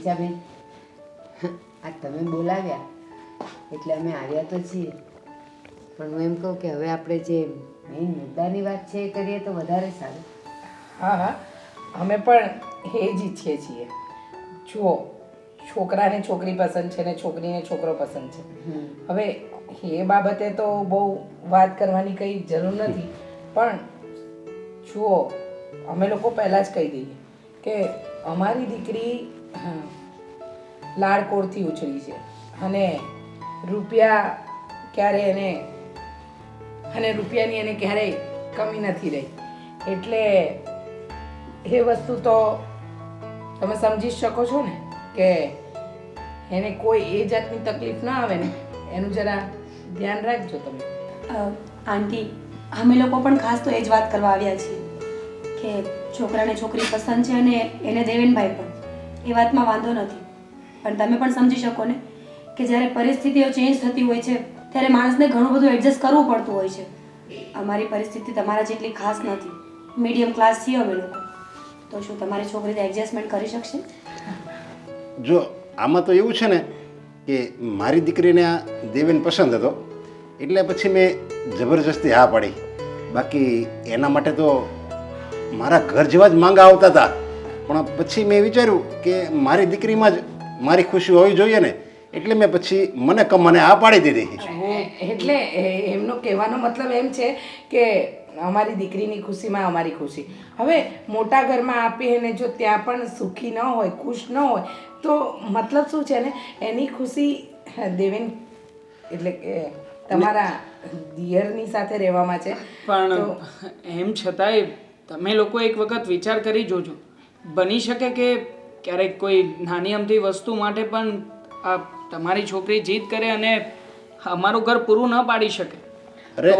રીચાબેન આ તમે બોલાવ્યા એટલે અમે આવ્યા તો છીએ. પણ હું એમ કહું કે હવે આપણે જે મેઇન મુદ્દાની વાત છે એ કરીએ તો વધારે સારું. હા હા. અમે પણ એ જ ઈચ્છીએ છીએ. જુઓ છોકરાને છોકરી પસંદ છે ને છોકરીને છોકરો પસંદ છે. હવે એ બાબતે તો બહુ વાત કરવાની કંઈ જરૂર નથી. પણ જુઓ અમે લોકો પહેલાં જ કહી દઈએ કે અમારી દીકરી લાડકોડથી ઉછળી છે. અને રૂપિયા ક્યારે એને અને રૂપિયાની એને ક્યારેય કમી નથી રહી. એટલે એ વસ્તુ તો તમે સમજી શકો છો ને કે એને કોઈ એ જાતની તકલીફ ના આવે ને, એનું જરા ધ્યાન રાખજો તમે. આંટી, અમે લોકો પણ ખાસ તો એ જ વાત કરવા આવ્યા છીએ કે છોકરાને છોકરી પસંદ છે અને એને દેવેનભાઈ પણ. એ વાતમાં વાંધો નથી. પણ તમે પણ સમજી શકો ને કે જ્યારે પરિસ્થિતિઓ ચેન્જ થતી હોય છે, ત્યારે માણસને ઘણું બધું એડજસ્ટ કરવું પડતું હોય છે. અમારી પરિસ્થિતિ તમારા જેટલી ખાસ નથી. મીડિયમ ક્લાસ છીએ અમે લોકો. તો શું તમારી છોકરી એડજસ્ટમેન્ટ કરી શકશે? જો, આમાં તો એવું છે ને કે મારી દીકરીને આ દેવેન પસંદ હતો, એટલે પછી મેં જબરજસ્તી હા પાડી. બાકી એના માટે તો મારા ઘર જેવા જ માંગા આવતા હતા. પણ પછી મેં વિચાર્યું કે મારી દીકરીમાં જ મારી ખુશી હોવી જોઈએ ને એટલે મેં પછી મને મને આ પાડી દીધી એટલે એ- એમનો કહેવાનો મતલબ એમ છે કે અમારી દીકરીની ખુશીમાં અમારી ખુશી. હવે મોટા ઘરમાં આપી અને જો ત્યાં પણ સુખી ન હોય ખુશ ન હોય તો મતલબ શું છે ને એની ખુશી દેવેન એટલે કે તમારા દિયરની સાથે રહેવામાં છે. પણ એમ છતાંય તમે લોકો એક વખત વિચાર કરી જોજો. બની શકે કે ક્યારેક કોઈ નાની અમથી વસ્તુ માટે પણ આ તમારી છોકરી જીદ કરે અને અમારું ઘર પૂરું ન પાડી શકે? અરે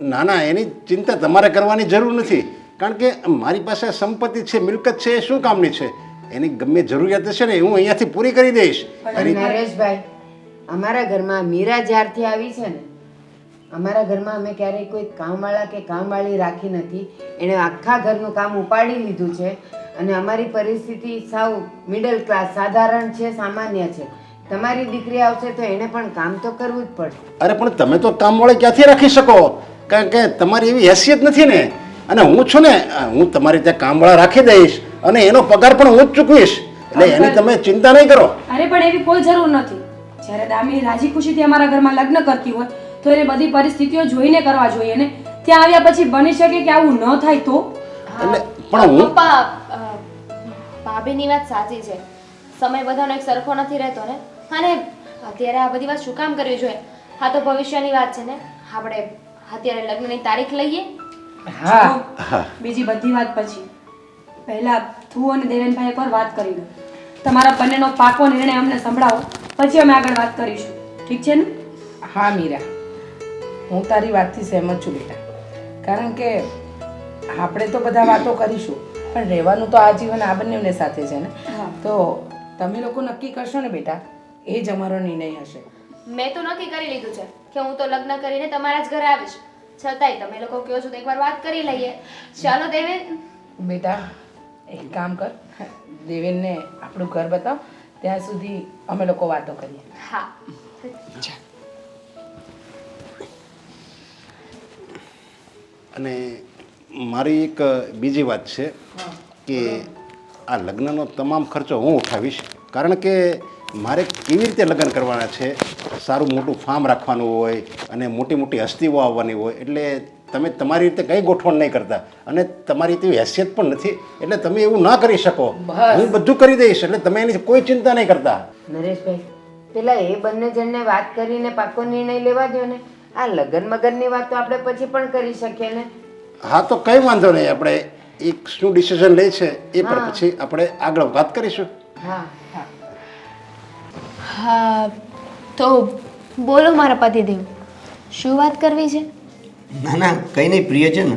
ના ના એની ચિંતા તમારે કરવાની જરૂર નથી. કારણ કે મારી પાસે સંપત્તિ છે મિલકત છે એ શું કામની છે? એની ગમે જરૂરિયાત હશે ને હું અહીંયાથી પૂરી કરી દઈશ. નરેશભાઈ અમારા ઘરમાં મીરા જ્યારથી આવી છે ને અમારા ઘરમાં અમે ક્યારેય કોઈ કામવાળા કે કામવાળી રાખી નથી. એણે આખા ઘરનું કામ ઉપાડી લીધું છે. અને અમારી પરિસ્થિતિ સાવ મિડલ ક્લાસ સાધારણ છે સામાન્ય છે. તમારી દીકરી આવશે તો એને પણ કામ તો કરવું જ પડશે. અરે પણ તમે તો કામવાળી ક્યાંથી રાખી શકો? કારણ કે તમારી એવી હેસિયત નથી ને? અને હું છું ને હું તમારી ત્યાં કામવાળા રાખી દઈશ અને એનો પગાર પણ હું જ ચૂકવીશ. એટલે એની તમે ચિંતા નહીં કરો. અરે પણ એવી કોઈ જરૂર નથી. જ્યારે દામિની રાજી ખુશીથી અમારા ઘરમાં લગ્ન કરતી હોય તો એને બધી પરિસ્થિતિઓ જોઈને કરવા જોઈએ ને? ત્યાં આવ્યા પછી બની શકે કે આવું ન થાય તો? એટલે પણ હું પપ્પા ભાભીની વાત સાચી છે. સમય બધાનો એક સરખો નથી રહેતો ને? અને અત્યારે આ બધી વાત શું કામ કરવી જોઈએ? હા તો ભવિષ્યની વાત છે ને? આપણે અત્યારે લગ્નની તારીખ લઈએ. હા. બીજી બધી વાત પછી. પહેલા તું અને દેવેનભાઈ એકવાર વાત કરી લો. તમારા બંનેનો પાકો નિર્ણય અમને સંભળાવો. પછી અમે આગળ વાત કરીશું. ઠીક છે ને? હા મીરા. હું તારી વાતથી સહેમત છું બેટા. કારણ કે આપણે તો બધા વાતો કરીશું પણ રહેવાનું તો આજીવન આ બંનેને સાથે છે ને? તો તમે લોકો નક્કી કરશો ને બેટા એ જ અમારો નિર્ણય હશે. મેં તો નક્કી કરી લીધું છે કે હું તો લગ્ન કરીને તમારા જ ઘરે આવીશ. છતાંય તમે લોકો કહો છો તો એકવાર વાત કરી લઈએ. ચાલો દેવેન. બેટા એક કામ કર. દેવેનને આપણું ઘર બતાવ ત્યાં સુધી અમે લોકો વાતો કરીએ. હા. અને મારી એક બીજી વાત છે કે આ લગ્નનો તમામ ખર્ચો હું ઉઠાવીશ. કારણ કે મારે કેવી રીતે લગ્ન કરવાના છે? સારું મોટું ફાર્મ રાખવાનું હોય અને મોટી મોટી હસ્તીઓ આવવાની હોય. એટલે તમે તમારી રીતે કંઈ ગોઠવણ નહીં કરતા. અને તમારી તેવી હેસિયત પણ નથી. એટલે તમે એવું ના કરી શકો. હું બધું કરી દઈશ. એટલે તમે એની કોઈ ચિંતા નહીં કરતા. નરેશભાઈ પેલા એ બંને જણને વાત કરીને પાકો નિર્ણય લેવા દો ને. આ લગ્ન મગનની વાત તો આપણે પછી પણ કરી શકીએ ને? હા તો કંઈ વાંધો નહીં. આપણે એક શું ડિસિઝન લે છે એ પણ પછી આપણે આગળ વાત કરીશું. હા હા. તો બોલો મારા પતિદેવ શું વાત કરવી છે? ના ના કંઈ નહીં પ્રિય છે ને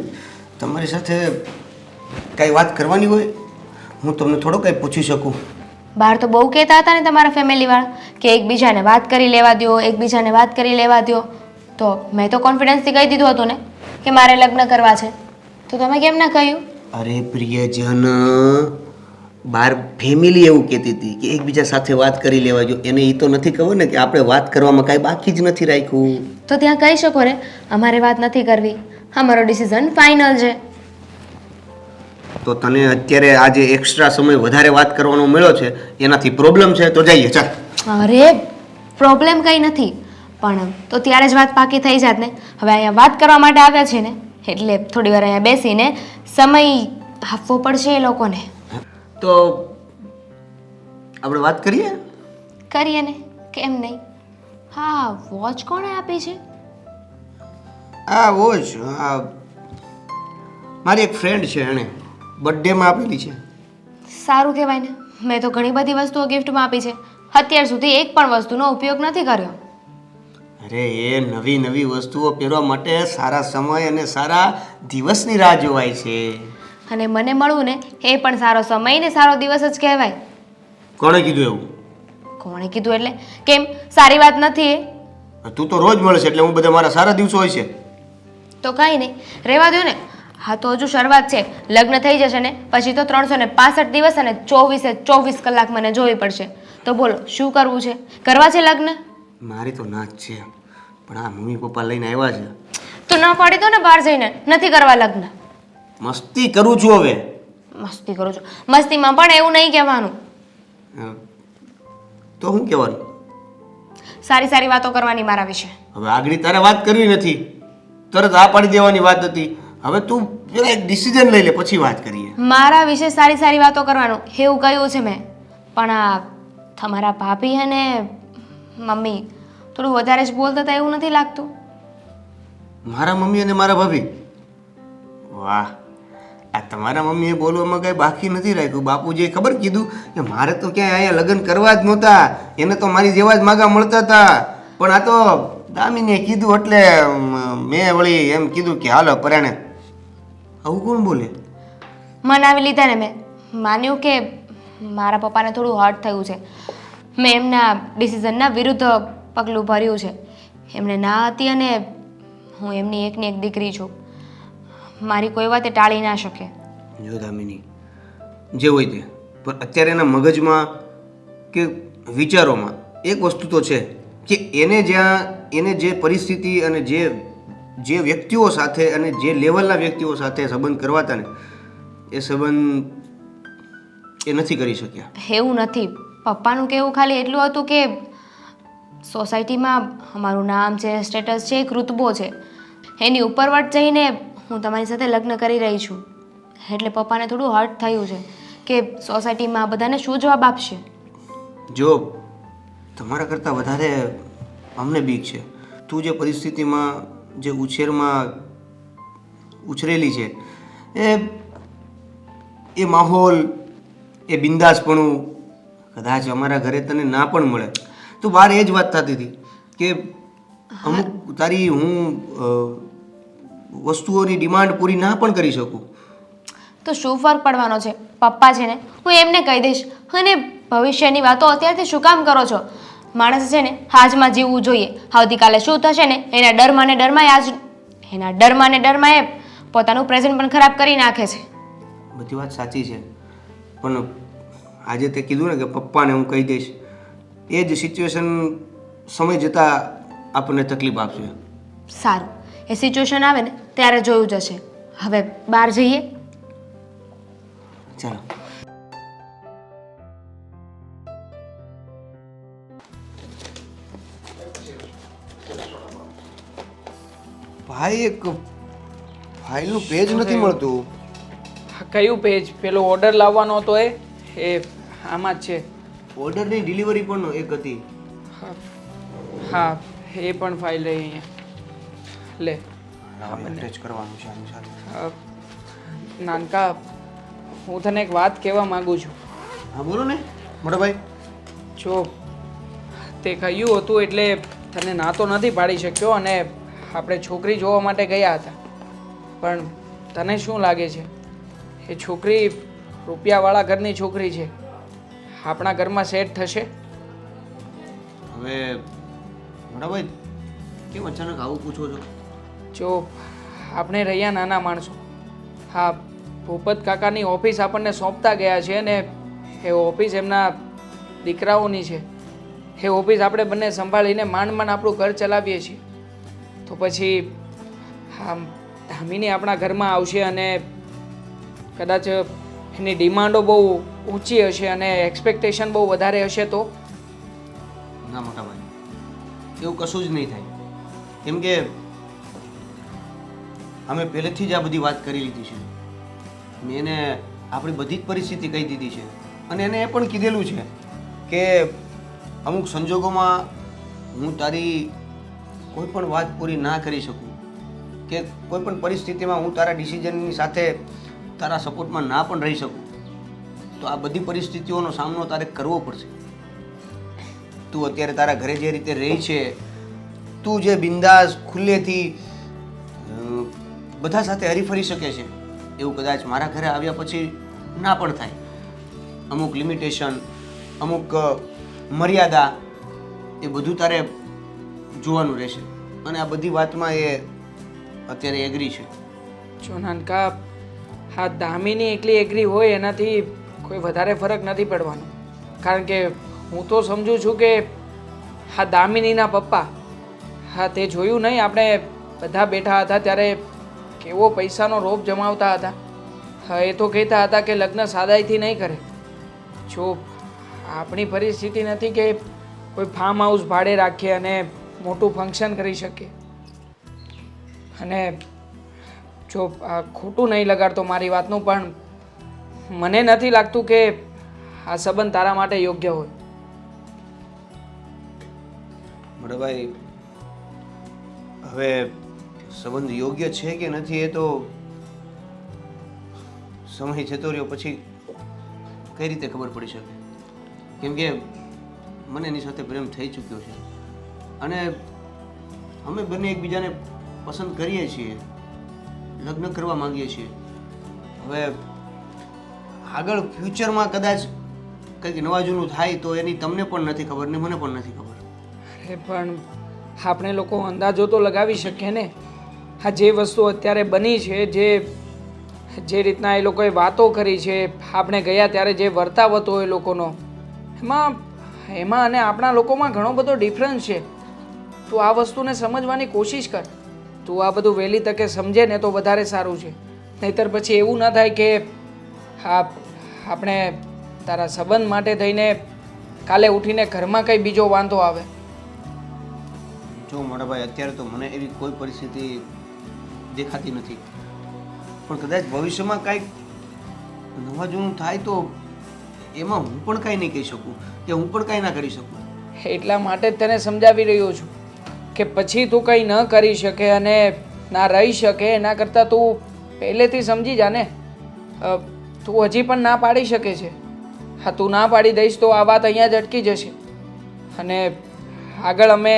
તમારી સાથે કાંઈ વાત કરવાની હોય? હું તમને થોડો કંઈ પૂછી શકું. બહાર તો બહુ કહેતા હતા ને તમારા ફેમિલીવાળા કે એકબીજાને વાત કરી લેવા દો એકબીજાને વાત કરી લેવા દો તો મેં તો કોન્ફિડન્સથી કહી દીધું હતું ને. કે મારે લગ્ન કરવા છે? તો તમે કેમ ના કહ્યું? અરે પ્રિયજન બાર ફેમિલી એવું કહેતી હતી કે એકબીજા સાથે વાત કરી લેવા જો. એને એ તો નથી ખબર ને કે આપણે વાત કરવામાં કાંઈ બાકી જ નથી રાખ્યું. તો ત્યાં કહી શકો ને અમારે વાત નથી કરવી. અમારો ડિસિઝન ફાઇનલ છે. તો તને અત્યારે આજે એક્સ્ટ્રા સમય વધારે વાત કરવાનો મળ્યો છે? એનાથી પ્રોબ્લેમ છે? તો જઈએ ચાલ. અરે પ્રોબ્લેમ કંઈ નથી. પણ તો ત્યારે જ વાત પાકી થઈ જાત ને. હવે અહીંયા વાત કરવા માટે આવ્યા છે ને એટલે થોડી વાર અહીંયા બેસીને સમય આપવો પડશે એ લોકોને. તો આપણે વાત કરીએ? કરીએ ને કેમ નહીં? હા વોચ કોણે આપી છે? આ વોચ આ મારી એક ફ્રેન્ડ છે એણે બર્થડેમાં આપેલી છે. સારું કહેવાય ને મેં તો ઘણી બધી વસ્તુઓ ગિફ્ટમાં આપી છે. અત્યાર સુધી એક પણ વસ્તુનો ઉપયોગ નથી કર્યો. અરે એ નવી નવી વસ્તુઓ પહેરવા માટે સારા સમય અને સારા દિવસની રાહ જોવાય છે. અને મને મળવું ને એ પણ સારો સમય ને સારો દિવસ જ કહેવાય. કોણે કીધું એવું? કોણે કીધું એટલે? કેમ? સારી વાત નથી એ? તું તો રોજ મળે છે એટલે હું બધા મારા સારા દિવસો હોય છે. તો કાંઈ નહીં. રહેવા દો ને. હા તો હજુ શરૂઆત છે. લગ્ન થઈ જશે ને પછી તો ત્રણસો ને પાસઠ દિવસ અને ચોવીસે ચોવીસ કલાક મને જોવી પડશે. તો બોલો શું કરવું છે? કરવા છે લગ્ન? મારી તો ના જ છે. પણ આ મમ્મી પપ્પા લઈને આવ્યા છે. તો ન પાડી દો ને બહાર જઈને. નથી કરવા લગ્ન. મસ્તી કરું છું હવે. મસ્તી કરું છું. મસ્તીમાં પણ એવું નહીં કહેવાનું. તો શું કહેવાનું? સારી સારી વાતો કરવાની મારા વિશે. હવે આગળ તારે વાત કરવી નથી. તરત આ પાડી દેવાની વાત હતી. હવે તું જરા એક ડિસિઝન લઈ લે પછી વાત કરીએ. મારા વિશે સારી સારી વાતો કરવાનું. એવું કહ્યું છે મેં. પણ આ તમારા ભાભી અને મમ્મી થોડું વધારે જ બોલતા હતા એવું નથી લાગતું. મારા મમ્મી અને મારા ભાભી? વાહ આ તમારા મમ્મીએ બોલવામાં કાંઈ બાકી નથી રાખ્યું. બાપુજીએ ખબર કીધું કે મારે તો ક્યાંય અહીંયા લગ્ન કરવા જ નહોતા. એને તો મારી જેવા જ માગા મળતા હતા. પણ આ તો દામીને કીધું એટલે મેં વળી એમ કીધું કે હાલો પરાણે આવું કોણ બોલે? મનાવી લીધા ને મેં. માન્યું કે મારા પપ્પાને થોડું હર્ટ થયું છે. મેં એમના ડિસિઝનના વિરુદ્ધ પગલું ભર્યું છે. એમણે ના હતી અને હું એમની એકની એક દીકરી છું. મારી કોઈ વાતે ટાળી ના શકે. જો દામિની જે હોય તે. પણ અત્યારે એના મગજમાં કે વિચારોમાં એક વસ્તુ તો છે કે એને જ્યાં એને જે પરિસ્થિતિ અને જે જે વ્યક્તિઓ સાથે અને જે લેવલના વ્યક્તિઓ સાથે સંબંધ કરવાતા ને એ સંબંધ એ નથી કરી શક્યા. એવું નથી. પપ્પાનું કહેવું ખાલી એટલું હતું કે સોસાયટીમાં અમારું નામ છે, સ્ટેટસ છે, એક ઋતબો છે. એની ઉપરવટ જઈને હું તમારી સાથે લગ્ન કરી રહી છું. એટલે પપ્પાને થોડું હર્ટ થયું છે કે સોસાયટીમાં બધાને શું જવાબ આપશે? જો, તમારા કરતાં વધારે અમને બીક છે. તું જે પરિસ્થિતિમાં, જે ઉછેરમાં ઉછરેલી છે, એ એ માહોલ, એ બિંદાસપણું કદાચ અમારા ઘરે તને ના પણ મળે. તો બહાર એ જ વાત થતી હતી કે અમુક તારી હું વસ્તુઓની ડિમાન્ડ પૂરી ના પણ કરી શકું. તો શું ફરક પડવાનો છે? પપ્પા છે ને હું એમને કહી દઈશ અને ભવિષ્યની વાતો અત્યારથી શું કામ કરો છો? માણસ છે ને આજમાં જીવવું જોઈએ. આવતીકાલે શું થશે ને એના ડરમાં ને ડરમાં આજ એના ડરમાં ને ડરમાં એ પોતાનું પ્રેઝન્ટ પણ ખરાબ કરી નાખે છે. બધી વાત સાચી છે. પણ આજે તે કીધું ને કે પપ્પાને હું કહી દઈશ એ જ સિચ્યુએશન સમય જતાં આપણને તકલીફ આપશે. સારું. એ સિચ્યુએશન આવે ને ત્યારે જોયું જશે. હવે બહાર જઈએ. ચાલો. ભાઈ એક ફાઇલનું પેજ નથી મળતું? કયું પેજ પેલો ઓર્ડર લાવવાનો હતો એ? એ આમાં જ છે. ઓર્ડરની ડિલિવરી પણ એક હતી. હા, હા એ પણ ફાઇલ રહી અહીંયા. લે. અટેચ કરવાનું છે આની સાથે. નાનકા હું તને એક વાત કહેવા માંગુ છું. હા બોલો ને મોટાભાઈ. જો તે કહ્યું હતું એટલે તને ના તો નથી પાડી શક્યો અને આપણે છોકરી જોવા માટે ગયા હતા. પણ તને શું લાગે છે? એ છોકરી રૂપિયાવાળા ઘરની છોકરી છે. આપણા ઘરમાં સેટ થશે? હવે મોટાભાઈ કેમ અચાનક આવું પૂછો છો? જો આપણે રહ્યા નાના માણસો. હા ભૂપત કાકાની ઓફિસ આપણને સોંપતા ગયા છે અને એ ઓફિસ એમના દીકરાઓની છે. એ ઓફિસ આપણે બંને સંભાળીને માંડ માંડ આપણું ઘર ચલાવીએ છીએ. તો પછી આમ ધામીની આપણા ઘરમાં આવશે અને કદાચ એની ડિમાન્ડો બહુ ઊંચી હશે અને એક્સપેક્ટેશન બહુ વધારે હશે તો? ના, મોટા ભાઈ. એવું કશું જ નહીં થાય. કેમ કે અમે પહેલેથી જ આ બધી વાત કરી લીધી છે. મેં એને આપણી બધી જ પરિસ્થિતિ કહી દીધી છે. અને એને એ પણ કીધેલું છે કે અમુક સંજોગોમાં હું તારી કોઈ પણ વાત પૂરી ના કરી શકું. કે કોઈ પણ પરિસ્થિતિમાં હું તારા ડિસિઝનની સાથે તારા સપોર્ટમાં ના પણ રહી શકું, તો આ બધી પરિસ્થિતિઓનો સામનો તારે કરવો પડશે. તું અત્યારે તારા ઘરે જે રીતે રહી છે, તું જે બિંદાસ ખુલ્લેથી બધા સાથે હરીફરી શકે છે, એવું કદાચ મારા ઘરે આવ્યા પછી ના પણ થાય. અમુક લિમિટેશન અમુક મર્યાદા એ બધું તારે જોવાનું રહેશે. અને આ બધી વાતમાં એ અત્યારે એગ્રી છે. જો નાનકા હા, દામિની એકલી એગ્રી હોય એનાથી કોઈ વધારે ફરક નથી પડવાનો. કારણ કે હું તો સમજુ છું કે હા, દામિનીના પપ્પા, હા, તે જોયું નહીં. આપણે બધા બેઠા હતા ત્યારે કેવો પૈસાનો રોપ જમાવતા હતા. હા, એ તો કહેતા હતા કે લગ્ન સાદાઈથી નહીં કરે. જો આપણી પરિસ્થિતિ નથી કે કોઈ ફાર્મ હાઉસ ભાડે રાખીએ અને મોટું ફંક્શન કરી શકીએ અને જો ખોટું નહીં લગાડતો મારી વાતનું, પણ મને નથી લાગતું કે આ સંબંધ તારા માટે યોગ્ય હોય. બરાભાઈ હવે સંબંધ યોગ્ય છે કે નથી એ તો સમય જતો રહ્યો, પછી કઈ રીતે ખબર પડી શકે? કેમ કે મને એની સાથે પ્રેમ થઈ ચૂક્યો છે. અને અમે બંને એકબીજાને પસંદ કરીએ છીએ. લગ્ન કરવા માંગીએ છીએ. હવે આગળ ફ્યુચરમાં કદાચ કંઈક નવા જૂનું થાય તો એની તમને પણ નથી ખબર ને મને પણ નથી ખબર. અરે પણ આપણે લોકો અંદાજો તો લગાવી શકીએ ને. આ જે વસ્તુ અત્યારે બની છે, જે જે રીતના એ લોકોએ વાતો કરી છે, આપણે ગયા ત્યારે જે વર્તાવ હતો એ લોકોનો, એમાં એમાં અને આપણા લોકોમાં ઘણો બધો ડિફરન્સ છે. તો આ વસ્તુને સમજવાની કોશિશ કર. તું આ બધું વહેલી તકે સમજે ને તો વધારે સારું છે. નહીતર પછી એવું ના થાય કે હા આપણે તારા સંબંધ માટે થઈને કાલે ઉઠીને ઘરમાં કંઈ બીજો વાંધો આવે. જો મોટાભાઈ અત્યારે તો મને એવી કોઈ પરિસ્થિતિ દેખાતી નથી. પણ કદાચ ભવિષ્યમાં કાંઈક નવા જૂનું થાય તો એમાં હું પણ કાંઈ નહીં કહી શકું કે હું પણ કાંઈ ના કરી શકું. એટલા માટે જ તને સમજાવી રહ્યો છું. કે પછી તું કંઈ ન કરી શકે અને ના રહી શકે, એના કરતાં તું પહેલેથી સમજી જા ને. તું હજી પણ ના પાડી શકે છે. હા, તું ના પાડી દઈશ તો આ વાત અહીંયા જ અટકી જશે. અને આગળ અમે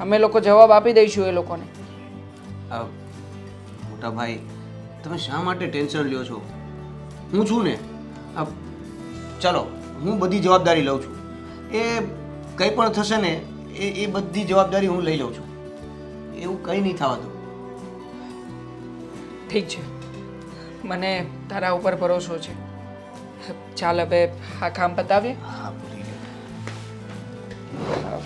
અમે લોકો જવાબ આપી દઈશું એ લોકોને. મોટા ભાઈ, તમે શા માટે ટેન્શન લ્યો છો? હું છું ને? ચલો, હું બધી જવાબદારી લઉં છું. એ કંઈ પણ થશે ને એ એ બધી જવાબદારી હું લઈ લઉં છું. એવું કંઈ નહીં થવા દો ઠીક છે. મને તારા ઉપર ભરોસો છે. ચાલ હવે આ કામ પતાવીએ. હા ભૂલી ગયો.